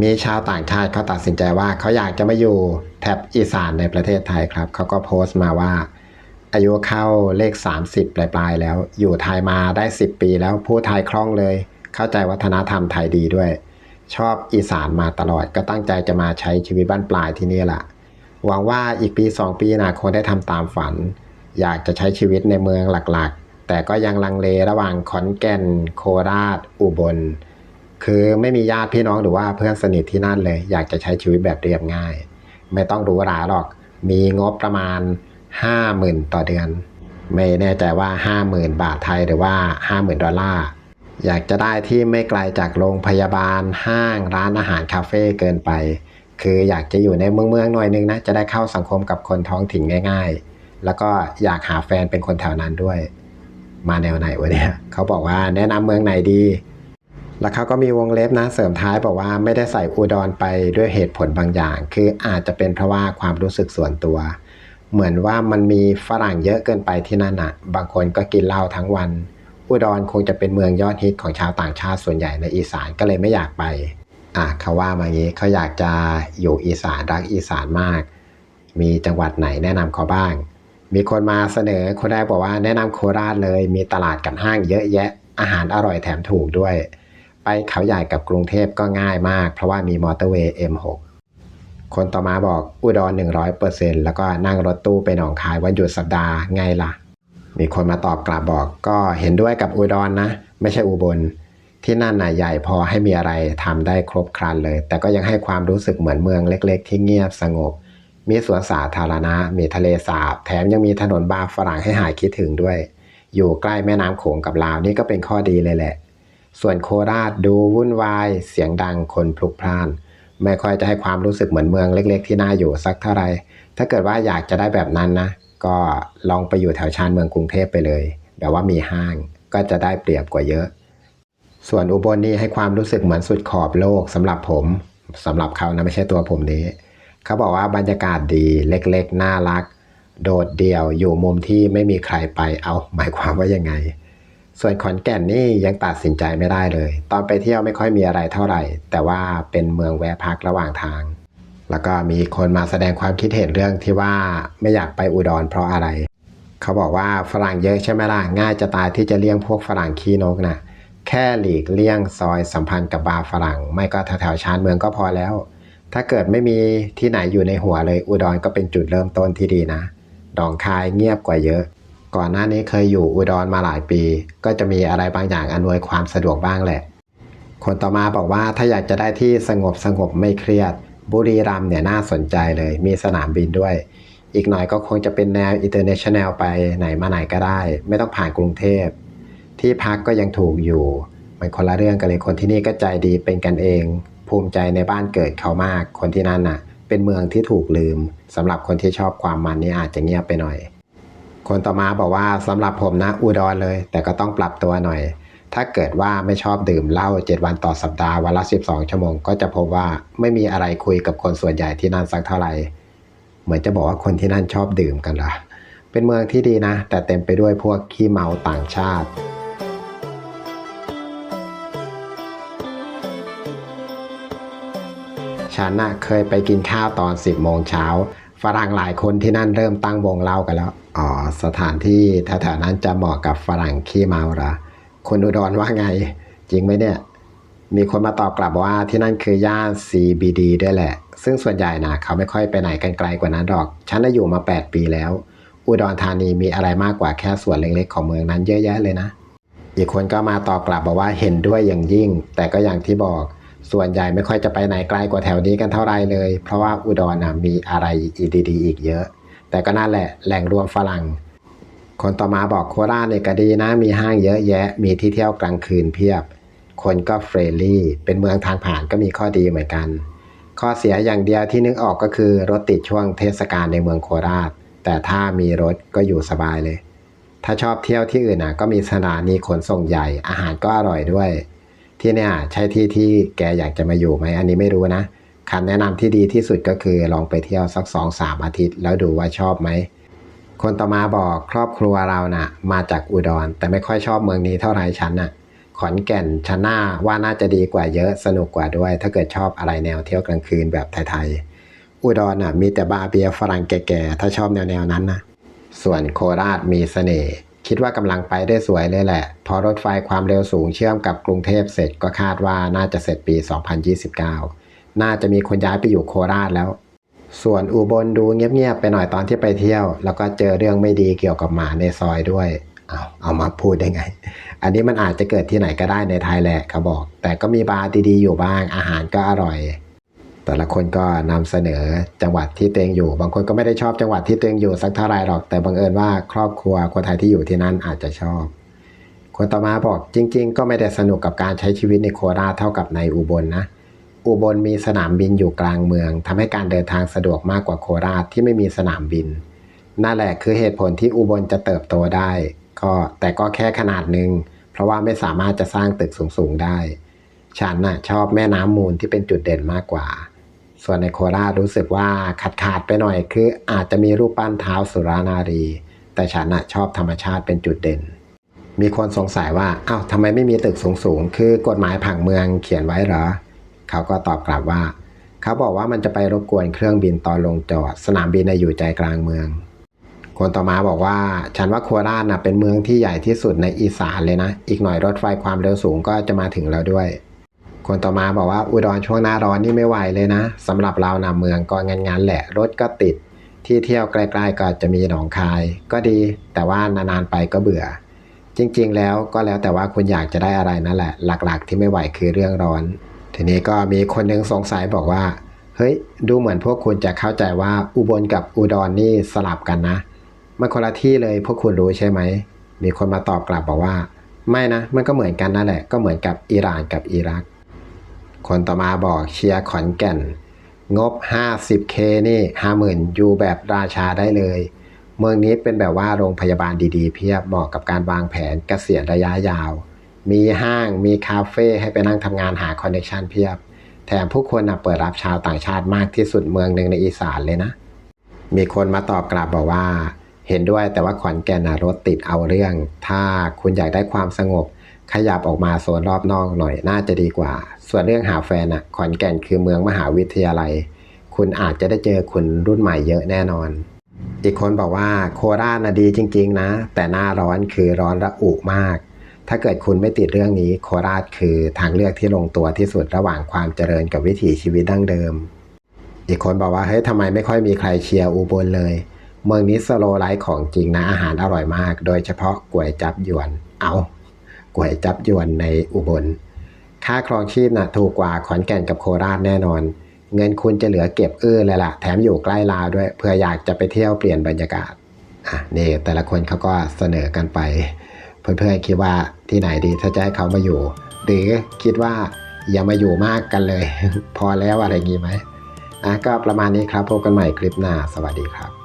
มีชาวต่างชาติเขาตัดสินใจว่าเขาอยากจะมาอยู่แถบอีสานในประเทศไทยครับ เขาก็โพสต์มาว่า อายุเข้าเลข 30 ปลายๆแล้ว อยู่ไทยมาได้ 10 ปีแล้วพูดไทยคล่องเลย เข้าใจวัฒนธรรมไทยดีด้วย ชอบอีสานมาตลอดก็ตั้งใจจะมาใช้ชีวิตบ้านปลายที่นี่แหละหวังว่าอีกปี 2 ปีนาคตได้ทำตามฝัน อยากจะใช้ชีวิตในเมืองหลักๆ แต่ก็ยังลังเลระหว่างขอนแก่น โคราช อุบล คือไม่มีญาติพี่น้องหรือว่าเพื่อนสนิทที่นั่นเลย อยากจะใช้ชีวิตแบบเรียบง่าย ไม่ต้องหรูหราหรอก มีงบประมาณ 50,000 ต่อเดือน ไม่แน่ใจว่า 50,000 บาทไทยหรือว่า 50,000 ดอลลาร์อยากจะได้ที่ไม่ไกลจากโรงพยาบาลห้างร้านอาหารคาเฟ่เกินไป คืออยากจะอยู่ในเมืองเมืองหน่อยนึงนะ จะได้เข้าสังคมกับคนท้องถิ่นง่าย ๆ แล้วก็อยากหาแฟนเป็นคนแถวนั้นด้วย มาแนวไหนวะเนี่ยเขาบอกว่าแนะนำเมืองไหนดี แล้วเขาก็มีวงเล็บนะเสริมท้ายบอกว่าไม่ได้ใส่อุดรไปด้วยเหตุผลบางอย่าง คืออาจจะเป็นเพราะว่าความรู้สึกส่วนตัว เหมือนว่ามันมีฝรั่งเยอะเกินไปที่นั่นอะ บางคนก็กินเหล้าทั้งวัน อุดรคงจะเป็นเมืองยอดฮิตของชาวต่างชาติส่วนใหญ่ในอีสานก็เลยไม่อยากไปอะเขาว่ามางี้เขาอยากจะอยู่อีสานรักอีสานมาก มีจังหวัดไหนแนะนำเขาบ้าง มีคนมาเสนอคนแรกบอกว่าแนะนำโคราชเลย มีตลาดกับห้างเยอะแยะอาหารอร่อยแถมถูกด้วย ไปเขาใหญ่กับกรุงเทพก็ง่ายมาก เพราะว่ามีมอเตอร์เวย์ M6 คนต่อมาบอกอุดร 100%แล้วก็นั่งรถตู้ไปหนองคายวันหยุดสัปดาห์ไงล่ะ มีคนมาตอบกลับบอกก็เห็นด้วยกับอุดรนนะ ไม่ใช่อุบล ที่นั่นน่ะใหญ่พอให้มีอะไรทำได้ครบครันเลย แต่ก็ยังให้ความรู้สึกเหมือนเมืองเล็ก ๆ ที่เงียบสงบ มีสวนสาธารณะ มีทะเลสาบ แถมยังมีถนนบาฝรั่งให้หายคิดถึงด้วย อยู่ใกล้แม่น้ำโขงกับลาวนี่ก็เป็นข้อดีเลยแหละ ส่วนโคราชดูวุ่นวาย เสียงดังคนพลุกพล่าน ไม่ค่อยจะให้ความรู้สึกเหมือนเมืองเล็ก ๆ ที่น่าอยู่สักเท่าไหร่ถ้าเกิดว่าอยากจะได้แบบนั้นนะ ก็ลองไปอยู่แถวชานเมืองกรุงเทพไปเลยแบบว่ามีห้างก็จะได้เปรียบกว่าเยอะ ส่วนอุบลนี่ให้ความรู้สึกเหมือนสุดขอบโลกสำหรับผมสำหรับเขานะไม่ใช่ตัวผมนี้เขาบอกว่าบรรยากาศดีเล็กๆ น่ารัก โดดเดี่ยวอยู่มุมที่ไม่มีใครไปเอาหมายความว่ายังไง ส่วนขอนแก่นนี่ยังตัดสินใจไม่ได้เลย ตอนไปเที่ยวไม่ค่อยมีอะไรเท่าไหร่ แต่ว่าเป็นเมืองแวะพักระหว่างทาง แล้วก็มีคนมาแสดงความคิดเห็นเรื่องที่ว่าไม่อยากไปอุดรเพราะอะไร เขาบอกว่าฝรั่งเยอะใช่ไหมล่ะง่ายจะตายที่จะเลี่ยงพวกฝรั่งขี้นกนะแค่หลีกเลี่ยงซอยสัมพันธ์กับบาร์ฝรั่ง ไม่ก็แถวๆชานเมืองก็พอแล้ว ถ้าเกิดไม่มีที่ไหนอยู่ในหัวเลยอุดรก็เป็นจุดเริ่มต้นที่ดีนะดองคายเงียบกว่าเยอะ ก่อนหน้านี้เคยอยู่อุดรมาหลายปี ก็จะมีอะไรบางอย่างอำนวยความสะดวกบ้างแหละ คนต่อมาบอกว่าถ้าอยากจะได้ที่สงบสงบไม่เครียด บุรีรัมเนี่ยน่าสนใจเลย มีสนามบินด้วย อีกหน่อยก็คงจะเป็นแนวอินเตอร์เนชั่นแนลไปไหนมาไหนก็ได้ ไม่ต้องผ่านกรุงเทพ ที่พักก็ยังถูกอยู่ มันคนละเรื่องกันเลยคนที่นี่ก็ใจดีเป็นกันเอง ภูมิใจในบ้านเกิดเขามาก คนที่นั่นน่ะ เป็นเมืองที่ถูกลืมสำหรับคนที่ชอบความมันนี่อาจจะเงียบไปหน่อย คนต่อมาบอกว่าสำหรับผมนะอุดรเลย แต่ก็ต้องปรับตัวหน่อย ถ้าเกิดว่าไม่ชอบดื่มเหล้า7 วันต่อสัปดาห์วันละ 12 ชั่วโมง ก็จะพบว่าไม่มีอะไรคุยกับคนส่วนใหญ่ที่นั่นสักเท่าไหร่ เหมือนจะบอกว่าคนที่นั่นชอบดื่มกันละเป็นเมืองที่ดีนะ แต่เต็มไปด้วยพวกขี้เมาต่างชาติฉันน่ะเคยไปกินข้าวตอน 10 โมงเช้า ฝรั่งหลายคนที่นั่นเริ่มตั้งวงเล่ากันแล้ว อ๋อ สถานที่แถวๆนั้นจะเหมาะกับฝรั่งขี้เมาเหรอคนอุดรว่าไง จริงไหมเนี่ย มีคนมาตอบกลับว่าที่นั่นคือย่าน CBD ด้วยแหละ ซึ่งส่วนใหญ่นะเขาไม่ค่อยไปไหนกันไกลกว่านั้นหรอก ฉันน่ะอยู่มา 8 ปีแล้ว อุดรธานีมีอะไรมากกว่าแค่ส่วนเล็กๆของเมืองนั้นเยอะแยะเลยนะ อีกคนก็มาตอบกลับบอกว่าเห็นด้วยอย่างยิ่ง แต่ก็อย่างที่บอก ส่วนใหญ่ไม่ค่อยจะไปไหนไกลกว่าแถวนี้กันเท่าไรเลย เพราะว่าอุดรนะมีอะไรดีๆอีกเยอะ แต่ก็นั่นแหละแหล่งรวมฝรั่ง คนต่อมาบอกโคราชเนี่ยก็ดีนะ มีห้างเยอะแยะ มีที่เที่ยวกลางคืนเพียบ คนก็เฟรนลี่ เป็นเมืองทางผ่านก็มีข้อดีเหมือนกัน ข้อเสียอย่างเดียวที่นึกออกก็คือรถติดช่วงเทศกาลในเมืองโคราช แต่ถ้ามีรถก็อยู่สบายเลย ถ้าชอบเที่ยวที่อื่นนะก็มีสถานีขนส่งใหญ่ อาหารก็อร่อยด้วย ที่เนี่ยใช่ที่ที่แกอยากจะมาอยู่ไหมอันนี้ไม่รู้นะคำแนะนำที่ดีที่สุดก็คือลองไปเที่ยวสักสองสามอาทิตย์ แล้วดูว่าชอบไหมคนต่อมาบอกครอบครัวเราน่ะ มาจากอุดร แต่ไม่ค่อยชอบเมืองนี้เท่าไรฉันน่ะขอนแก่นชนะว่าน่าจะดีกว่าเยอะสนุกกว่าด้วย ถ้าเกิดชอบอะไรแนวเที่ยวกลางคืนแบบไทยๆอุดรน่ะมีแต่บาร์เบียฝรั่งแก่ๆถ้าชอบแนวๆนั้นนะส่วนโคราชมีเสน่ห์ คิดว่ากำลังไปได้สวยเลยแหละ พอรถไฟความเร็วสูงเชื่อมกับกรุงเทพเสร็จก็คาดว่าน่าจะเสร็จปี 2029 น่าจะมีคนย้ายไปอยู่โคราชแล้ว ส่วนอุบลดูเงียบๆไปหน่อยตอนที่ไปเที่ยว แล้วก็เจอเรื่องไม่ดีเกี่ยวกับหมาในซอยด้วย เอาเอามาพูดได้ไง อันนี้มันอาจจะเกิดที่ไหนก็ได้ในไทยแหละเขาบอก แต่ก็มีบาร์ดีๆอยู่บ้างอาหารก็อร่อย แต่ละคนก็นำเสนอจังหวัดที่ตัวเองอยู่ บางคนก็ไม่ได้ชอบจังหวัดที่ตัวเองอยู่สักเท่าไรหรอก แต่บังเอิญว่าครอบครัวคนไทยที่อยู่ที่นั่นอาจจะชอบ คนต่อมาบอกจริง ๆ ก็ไม่ได้สนุกกับการใช้ชีวิตในโคราชเท่ากับในอุบลนะ อุบลมีสนามบินอยู่กลางเมืองทำให้การเดินทางสะดวกมากกว่าโคราชที่ไม่มีสนามบิน นั่นแหละคือเหตุผลที่อุบลจะเติบโตได้ ก็แต่ก็แค่ขนาดหนึ่งเพราะว่าไม่สามารถจะสร้างตึกสูงๆได้ ฉันน่ะชอบแม่น้ำมูลที่เป็นจุดเด่นมากกว่า ส่วนในโคราชรู้สึกว่าขาดขาดไปหน่อย คืออาจจะมีรูปปั้นเท้าสุรานารี แต่ฉันน่ะชอบธรรมชาติเป็นจุดเด่น มีคนสงสัยว่าอ้าวทำไมไม่มีตึกสูงๆ คือกฎหมายผังเมืองเขียนไว้เหรอ เขาก็ตอบกลับว่า เขาบอกว่ามันจะไปรบกวนเครื่องบินตอนลงจอด สนามบินน่ะอยู่ใจกลางเมือง คนต่อมาบอกว่า ฉันว่าโคราชนะเป็นเมืองที่ใหญ่ที่สุดในอีสานเลยนะ อีกหน่อยรถไฟความเร็วสูงก็จะมาถึงแล้วด้วย คนต่อมาบอกว่าอุดรช่วงหน้าร้อนนี่ไม่ไหวเลยนะสำหรับเราหนะเมืองก็งันๆแหละ รถก็ติด ที่เที่ยวใกล้ๆก็จะมีหนองคาย ก็ดี แต่ว่านานๆไปก็เบื่อ จริงๆ แล้วก็แล้วแต่ว่าคุณอยากจะได้อะไรนั่นแหละ หลักๆ ที่ไม่ไหวคือเรื่องร้อน ทีนี้ก็มีคนหนึงสงสัยบอกว่า เฮ้ย ดูเหมือนพวกคุณจะเข้าใจว่าอุบลกับอุดรนนี่สลับกันนะมันคนละที่เลยพวกคุณรู้ใช่ไหม มีคนมาตอบกลับบอกว่า ไม่นะ มันก็เหมือนกันนั่นแหละ ก็เหมือนกับอิหร่านกับอิรัก คนต่อมาบอกเชียร์ขอนแก่น งบ 50k นี่ 50,000อยู่แบบราชาได้เลย เมืองนี้เป็นแบบว่าโรงพยาบาลดีๆ เพียบเหมาะกับการวางแผนเกษียณระยะยาว มีห้างมีคาเฟ่ให้ไปนั่งทำงานหาคอนเนคชันเพียบ แถมผู้คนเปิดรับชาวต่างชาติมากที่สุดเมืองหนึ่งในอีสานเลยนะ มีคนมาตอบกลับบอกว่า เห็นด้วยแต่ว่าขอนแก่นรถติดเอาเรื่อง ถ้าคุณอยากได้ความสงบ ขยับออกมาโซนรอบนอกหน่อยน่าจะดีกว่า ส่วนเรื่องหาแฟนอะขอนแก่นคือเมืองมหาวิทยาลัย คุณอาจจะได้เจอคนรุ่นใหม่เยอะแน่นอน อีกคนบอกว่าโคราชนะดีจริง ๆ นะ แต่หน้าร้อนคือร้อนระอุมาก ถ้าเกิดคุณไม่ติดเรื่องนี้ โคราชคือทางเลือกที่ลงตัวที่สุดระหว่างความเจริญกับวิถีชีวิตดั้งเดิม อีกคนบอกว่าเฮ้ยทำไมไม่ค่อยมีใครเชียร์อุบลเลย เมืองนี้สโลไลฟ์ของจริงนะอาหารอร่อยมาก โดยเฉพาะก๋วยจับยวน เอา ก๋วยจับยวนในอุบล ค่าครองชีพนะถูกกว่าขอนแก่นกับโคราชแน่นอน เงินคุณจะเหลือเก็บเอื้อเลยล่ะ แถมอยู่ใกล้ลาวด้วยเพื่ออยากจะไปเที่ยวเปลี่ยนบรรยากาศอะนี่แต่ละคนเขาก็เสนอกันไป เพื่อนๆคิดว่าที่ไหนดีถ้าจะให้เขามาอยู่ หรือคิดว่าอย่ามาอยู่มากกันเลย พอแล้วอะไรงี้ไหมอะก็ประมาณนี้ครับพบกันใหม่คลิปหน้าสวัสดีครับ